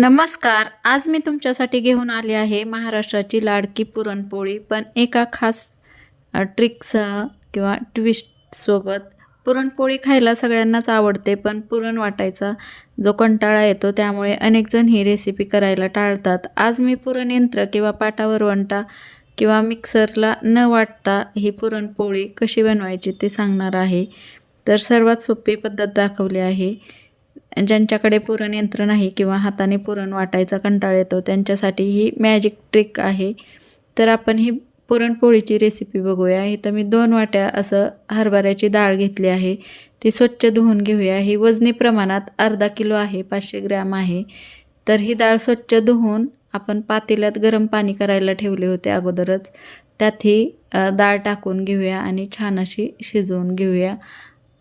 नमस्कार आज मी तुमच्यासाठी घेऊन आले आहे महाराष्ट्राची लाडकी पुरणपोळी पण एका खास ट्रिकसह किंवा ट्विस्टसोबत पुरणपोळी खायला सगळ्यांनाच आवडते पण पुरण वाटायचा जो कंटाळा येतो त्यामुळे अनेकजण ही रेसिपी करायला टाळतात. आज मी पुरणयंत्र किंवा पाटावर वंटा किंवा मिक्सरला न वाटता ही पुरणपोळी कशी बनवायची ते सांगणार आहे. तर सर्वात सोपी पद्धत दाखवली आहे. ज्यांच्याकडे पुरण यंत्र नाही किंवा हाताने पुरण वाटायचा कंटाळ येतो त्यांच्यासाठी ही मॅजिक ट्रिक आहे. तर आपण ही पुरणपोळीची रेसिपी बघूया. इथं मी दोन वाट्या असं हरभऱ्याची डाळ घेतली आहे. ती स्वच्छ धुवून घेऊया. ही वजनी प्रमाणात अर्धा किलो आहे पाचशे ग्रॅम आहे. तर ही डाळ स्वच्छ धुवून आपण पातेल्यात गरम पाणी करायला ठेवले होते अगोदरच. त्यात ही डाळ टाकून घेऊया आणि छान अशी शिजवून घेऊया.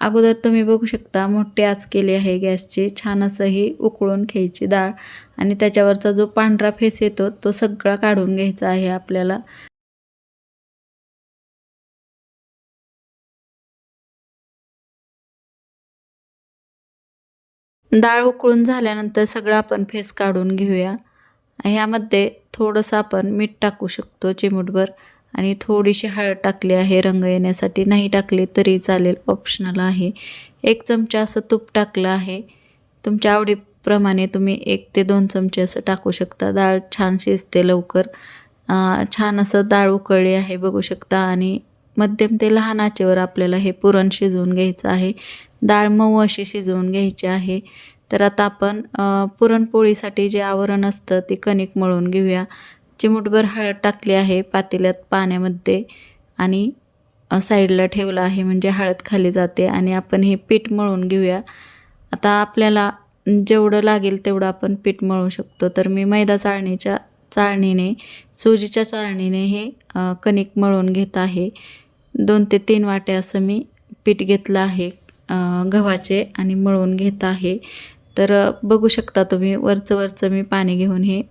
अगोदर तुम्ही बघू शकता मोठे आच केले आहे गॅसचे. छान असं ही उकळून घ्यायची डाळ आणि त्याच्यावरचा जो पांढरा फेस येतो तो सगळा काढून घ्यायचा आहे आपल्याला. डाळ उकळून झाल्यानंतर सगळं आपण फेस काढून घेऊया. ह्यामध्ये थोडंसं आपण मीठ टाकू शकतो चिमूटभर. आणि थोडीशी हळद टाकली आहे रंग येण्यासाठी. नाही टाकली तरी चालेल ऑप्शनल आहे. एक चमचा असं तूप टाकलं आहे. तुमच्या आवडीप्रमाणे तुम्ही एक ते दोन चमचे असं टाकू शकता. डाळ छान शिजते लवकर. छान असं डाळ उकळली आहे बघू शकता. आणि मध्यम ते लहान आचेवर आपल्याला हे पुरण शिजवून घ्यायचं आहे. डाळ मऊ अशी शिजवून घ्यायची आहे. तर आता आपण पुरणपोळीसाठी जे आवरण असतं ते कणिक मळून घेऊया. चिमूटभर हळद टाकली आहे पातेल्यात पाण्यामध्ये आणि साईडला ठेवलं आहे म्हणजे हळद खाली जाते आणि आपण हे पीठ मळून घेऊया. आता आपल्याला जेवढं लागेल तेवढं आपण पीठ मळू शकतो. तर मी मैदा चाळणीच्या चाळणीने सुजीच्या चाळणीने हे कणिक मळून घेत आहे. दोन ते तीन वाटे असं मी पीठ घेतलं आहे गव्हाचे आणि मळून घेत आहे. तर बघू शकता तुम्ही वरचं वरचं मी पाणी घेऊन हे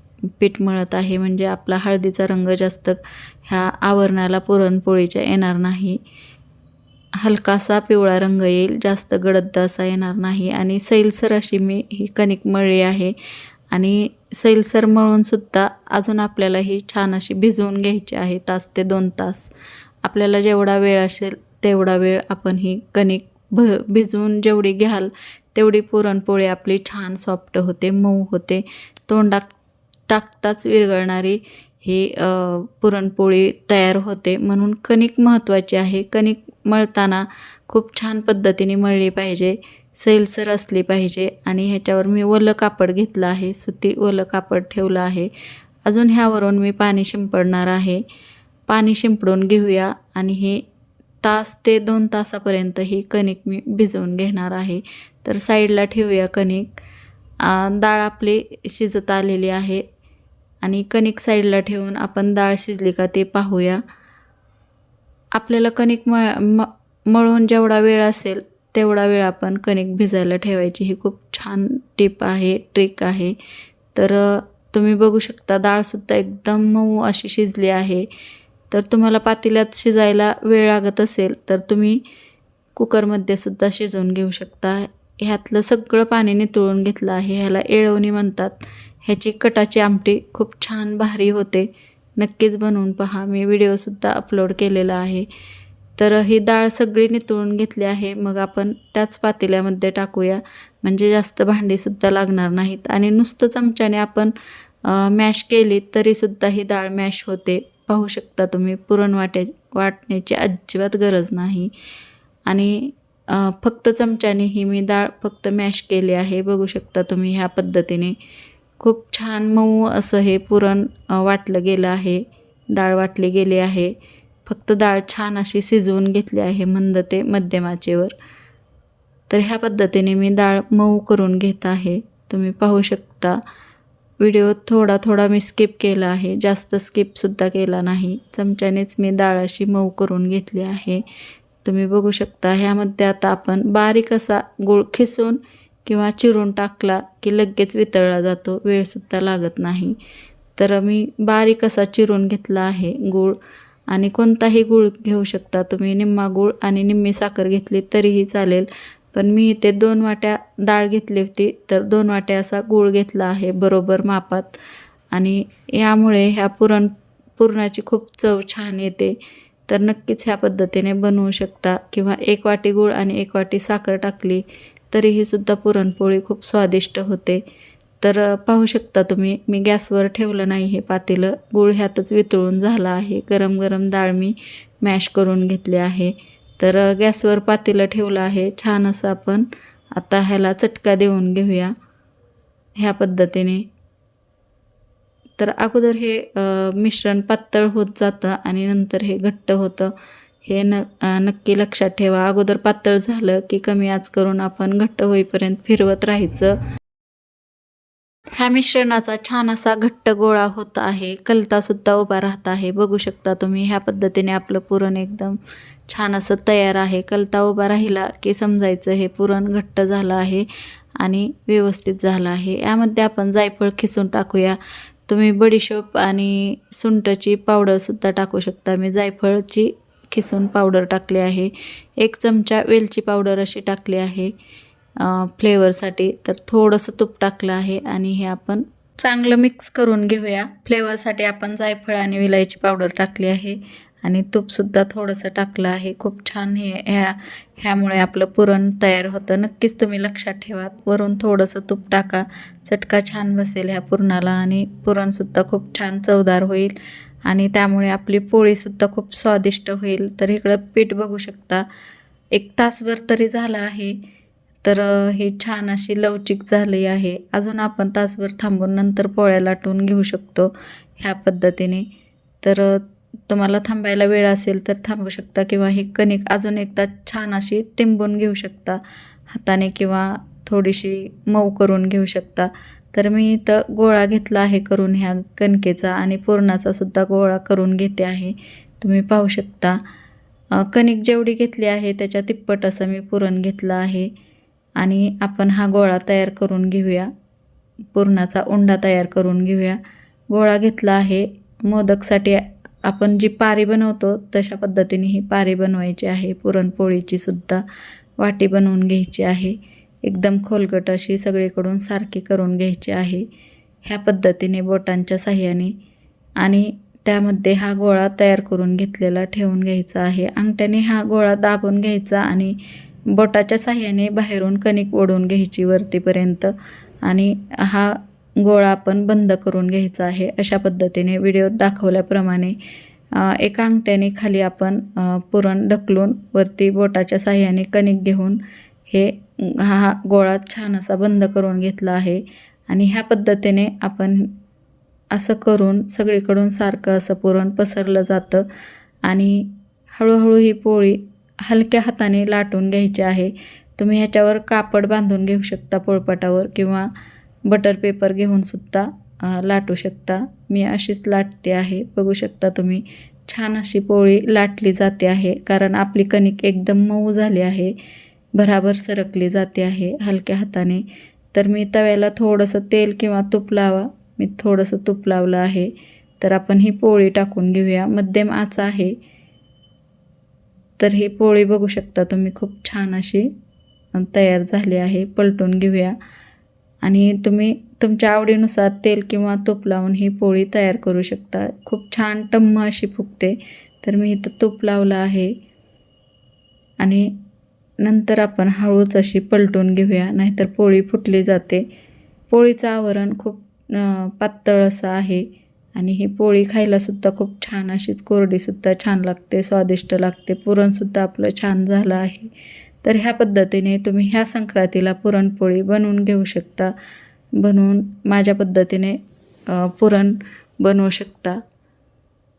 पीठ मळत आहे म्हणजे आपला हळदीचा रंग जास्त ह्या आवरणाला पुरणपोळीच्या येणार नाही. हलकासा पिवळा रंग येईल जास्त गडद असा येणार नाही. आणि सैलसर अशी मी ही कणिक मळली आहे. आणि सैलसर मळूनसुद्धा अजून आपल्याला ही छान अशी भिजवून घ्यायची आहे तास ते दोन तास. आपल्याला जेवढा वेळ असेल तेवढा वेळ आपण ही कणिक भ भिजवून जेवढी घ्याल तेवढी पुरणपोळी आपली छान सॉफ्ट होते मऊ होते. तोंडात टाकताच विरघळणारी ही पुरणपोळी तयार होते. म्हणून कणिक महत्त्वाची आहे. कणिक मळताना खूप छान पद्धतीने मळली पाहिजे. सैलसर असली पाहिजे. आणि ह्याच्यावर मी ओलं कापड घेतलं आहे. सुती ओलं कापड ठेवलं आहे. अजून ह्यावरून मी पाणी शिंपडणार आहे. पाणी शिंपडून घेऊया. आणि हे तास ते दोन तासापर्यंत ही कणिक मी भिजवून घेणार आहे. तर साईडला ठेवूया कणिक. डाळ आपली शिजत आलेली आहे. आणि कणिक साईडला ठेवून आपण डाळ शिजली का ते पाहूया. आपल्याला कणिक मळ म मळून जेवढा वेळ असेल तेवढा वेळ आपण कणिक भिजायला ठेवायची. ही खूप छान टिप आहे ट्रिक आहे. तर तुम्ही बघू शकता डाळसुद्धा एकदम मऊ अशी शिजली आहे. तर तुम्हाला पातेल्यात शिजायला वेळ लागत असेल तर तुम्ही कुकरमध्ये सुद्धा शिजवून घेऊ शकता. ह्यातलं सगळं पाणी नितळून घेतलं आहे ह्याला येळवणी म्हणतात. ह्याची कटाची आमटी खूप छान भारी होते. नक्कीच बनवून पहा. मी व्हिडिओसुद्धा अपलोड केलेला आहे. तर ही डाळ सगळी नितळून घेतली आहे. मग आपण त्याच पातेल्यामध्ये टाकूया. म्हणजे जास्त भांडीसुद्धा लागणार नाहीत. आणि नुसतं चमच्याने आपण मॅश केली तरीसुद्धा ही डाळ मॅश होते. पाहू शकता तुम्ही पुरण वाटे वाटण्याची अजिबात गरज नाही. आणि फक्त चमच्याने ही मी डाळ फक्त मॅश केली आहे. बघू शकता तुम्ही ह्या पद्धतीने. खूप छान मऊ असं हे पुरण वाटलं गेलं आहे. डाळ वाटली गेली आहे. फक्त डाळ छान अशी शिजवून घेतली आहे मंद ते मध्यमाचेवर तर ह्या पद्धतीने मी डाळ मऊ करून घेत आहे. तुम्ही पाहू शकता. व्हिडिओ थोडा थोडा मी स्किप केला आहे. जास्त स्किपसुद्धा केला नाही. चमच्यानेच मी डाळ अशी मऊ करून घेतली आहे. तुम्ही बघू शकता ह्यामध्ये आता आपण बारीक असा गुळ खिसून किंवा चिरून टाकला की लगेच वितळला जातो वेळसुद्धा लागत नाही. तर मी बारीक असा चिरून घेतला आहे गूळ आणि कोणताही गूळ घेऊ शकता तुम्ही. निम्मा गूळ आणि निम्मी साखर घेतली तरीही चालेल. पण मी इथे दोन वाट्या डाळ घेतली होती तर दोन वाट्या असा गूळ घेतला आहे बरोबर मापात. आणि यामुळे ह्या पुरण पुरणाची खूप चव छान येते. तर नक्कीच ह्या पद्धतीने बनवू शकता. किंवा एक वाटी गूळ आणि एक वाटी साखर टाकली तरीही सुद्धा पुरणपोळी खूप स्वादिष्ट होते. तर पाहू शकता तुम्ही मी गॅसवर ठेवलं नाही हे पातेलं. गूळ ह्यातच वितळून झाला आहे. गरम गरम डाळ मी मॅश करून घेतली आहे. तर गॅसवर पातेलं ठेवलं आहे. छान असं आपण आता ह्याला चटका देऊन घेऊया. ह्या पद्धतीने. तर अगोदर हे मिश्रण पातळ होत जातं आणि नंतर हे घट्ट होतं. हे न नक्की लक्षात ठेवा. अगोदर पातळ झालं की कमी आच करून आपण घट्ट होईपर्यंत फिरवत राहायचं. ह्या मिश्रणाचा छान असा घट्ट गोळा होत आहे. कलतासुद्धा उभा राहत आहे. बघू शकता तुम्ही ह्या पद्धतीने आपलं पुरण एकदम छान असं तयार आहे. कलता उभा राहिला की समजायचं हे पुरण घट्ट झालं आहे आणि व्यवस्थित झालं आहे. यामध्ये आपण जायफळ खिसून टाकूया. तुम्ही बडीशोप आणि सुंटची पावडरसुद्धा टाकू शकता. मी जायफळची खिसून पावडर टाकली आहे. एक चमचा वेलची पावडर अशी टाकली आहे. फ्लेवरसाठी तर थोडंसं तूप टाकलं आहे आणि हे आपण चांगलं मिक्स करून घेऊया. फ्लेवरसाठी आपण जायफळ आणि विलायची पावडर टाकली आहे आणि तूपसुद्धा थोडंसं टाकलं आहे. खूप छान हे ह्या ह्यामुळे आपलं पुरण तयार होतं. नक्कीच तुम्ही लक्षात ठेवा. वरून थोडंसं तूप टाका. चटका छान बसेल ह्या पुरणाला आणि पुरणसुद्धा खूप छान चवदार होईल. आणि त्यामुळे आपली पोळीसुद्धा खूप स्वादिष्ट होईल. तर इकडं पीठ बघू शकता. एक तासभर तरी झालं आहे. तर ही छान अशी लवचिक झाली आहे. अजून आपण तासभर थांबून नंतर पोळ्या लाटून घेऊ शकतो ह्या पद्धतीने. तर तुम्हाला थांबायला वेळ असेल तर थांबू शकता किंवा ही कणिक अजून एकदा छान अशी तिंबून घेऊ शकता. हाताने किंवा थोडीशी मऊ करून घेऊ शकता. तर मी इथं गोळा घेतला आहे करून ह्या कणकेचा आणि पुरणाचा सुद्धा गोळा करून घेते आहे. तुम्ही पाहू शकता. कणिक जेवढी घेतली आहे त्याच्या तिप्पट असं मी पुरण घेतलं आहे. आणि आपण हा गोळा तयार करून घेऊया. पुरणाचा उंडा तयार करून घेऊया. गोळा घेतला आहे. मोदकसाठी आपण जी पारी बनवतो तशा पद्धतीने ही पारी बनवायची आहे. पुरणपोळीची सुद्धा वाटी बनवून घ्यायची आहे. एकदम खोलगट अशी सगळीकडून सारखी करून घ्यायची आहे. ह्या पद्धतीने बोटांच्या साह्याने आणि त्यामध्ये हा गोळा तयार करून घेतलेला ठेवून घ्यायचा आहे. अंगठ्याने हा गोळा दाबून घ्यायचा आणि बोटाच्या साह्याने बाहेरून कणिक ओढून घ्यायची वरतीपर्यंत आणि हा गोळा आपण बंद करून घ्यायचा आहे. अशा पद्धतीने व्हिडिओत दाखवल्याप्रमाणे एका अंगठ्याने खाली आपण पुरण ढकलून वरती बोटाच्या साह्याने कणिक घेऊन हे हा गोळा छान असा बंद करून घेतला आहे. आणि ह्या पद्धतीने आपण असं करून सगळीकडून सारखं असं पुरण पसरलं जातं. आणि हळूहळू ही पोळी हलक्या हाताने लाटून घ्यायची आहे. तुम्ही ह्याच्यावर कापड बांधून घेऊ शकता पोळपाटावर किंवा बटर पेपर घेऊन सुद्धा लाटू शकता. मी अशीच लाटते आहे. बघू शकता तुम्ही छान अशी पोळी लाटली जाते आहे. कारण आपली कणिक एकदम मऊ झाली आहे. भराभर सरकली जाते आहे हलक्या हाताने. तर मी तव्याला थोडंसं तेल किंवा तूप लावा. मी थोडंसं तूप लावलं आहे. तर आपण ही पोळी टाकून घेऊया. मध्यम आचा आहे. तर ही पोळी बघू शकता तुम्ही खूप छान अशी तयार झाली आहे. पलटून घेऊया. आणि तुम्ही तुमच्या आवडीनुसार तेल किंवा तूप लावून ही पोळी तयार करू शकता. खूप छान टम्म अशी फुगते. तर मी इथं तूप लावलं आहे. आणि नंतर आपण हळूच अशी पलटून घेऊया नाहीतर पोळी फुटली जाते. पोळीचं आवरण खूप पातळ असं आहे आणि ही पोळी खायलासुद्धा खूप छान अशीच कोरडीसुद्धा छान लागते स्वादिष्ट लागते पुरणसुद्धा आपलं छान झालं आहे. तर ह्या पद्धतीने तुम्ही ह्या संक्रांतीला पुरणपोळी बनवून घेऊ शकता. बनवून माझ्या पद्धतीने पुरण बनवू शकता.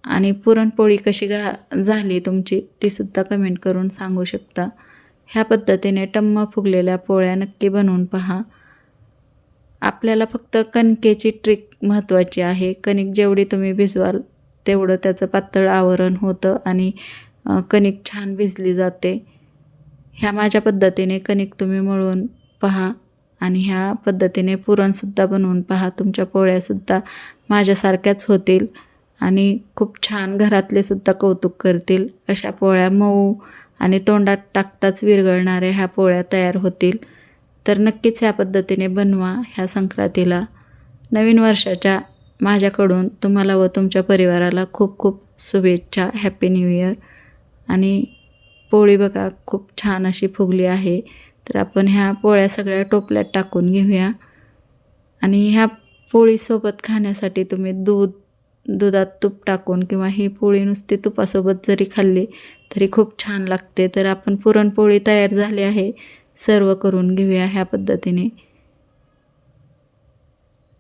आणि पुरणपोळी कशी घा झाली तुमची तीसुद्धा कमेंट करून सांगू शकता. ह्या पद्धतीने टम्म फुगलेल्या पोळ्या नक्की बनवून पहा. आपल्याला फक्त कणकेची ट्रिक महत्त्वाची आहे. कणिक जेवढी तुम्ही भिजवाल तेवढं त्याचं पातळ आवरण होतं आणि कणिक छान भिजली जाते. ह्या माझ्या पद्धतीने कणिक तुम्ही मळून पहा आणि ह्या पद्धतीने पुरणसुद्धा बनवून पहा. तुमच्या पोळ्यासुद्धा माझ्यासारख्याच होतील आणि खूप छान घरातले सुद्धा कौतुक करतील. अशा पोळ्या मऊ आणि तोंडात टाकताच विरघळणाऱ्या ह्या पोळ्या तयार होतील. तर नक्कीच ह्या पद्धतीने बनवा ह्या संक्रांतीला. नवीन वर्षाच्या माझ्याकडून तुम्हाला व तुमच्या परिवाराला खूप खूप शुभेच्छा. हॅपी न्यू इयर आणि पोळी बघा खूप छान अशी फुगली आहे. तर आपण ह्या पोळ्या सगळ्या टोपल्यात टाकून घेऊया. आणि ह्या पोळीसोबत खाण्यासाठी तुम्ही दूध दुधात तूप टाकून किंवा ही पोळी नुसती तुपासोबत जरी खाल्ली तरी खूप छान लागते. तर आपण पुरणपोळी तयार झाली आहे. सर्व करून घेऊया ह्या पद्धतीने.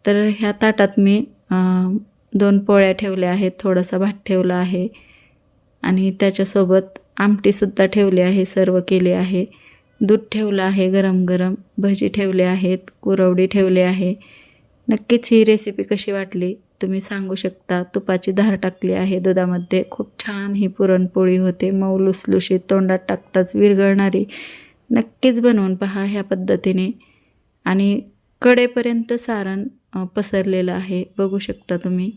तर ह्या ताटात मी दोन पोळ्या ठेवल्या आहेत. थोडासा भात ठेवला आहे. आणि त्याच्यासोबत आमटीसुद्धा ठेवली आहे. सर्व केले आहे. दूध ठेवलं आहे गरम गरम. भजी ठेवले आहेत. कुरवडी ठेवली आहे. नक्कीच ही रेसिपी कशी वाटली? तुम्ही सांगू शकता तुपाची धार टाकली आहे दुधामध्ये. खूप छान ही पुरणपोळी होते. मऊ लुसलुशीत तोंडात टाकताच विरघळणारी. नक्कीच बनवून पहा ह्या पद्धतीने. आणि कडेपर्यंत सारण पसरलेलं आहे. बघू शकता तुम्ही.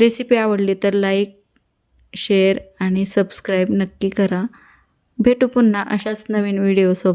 रेसिपी आवडली तर लाईक शेअर आणि सबस्क्राईब नक्की करा. भेटू पुन्हा अशाच नवीन व्हिडिओसोबत.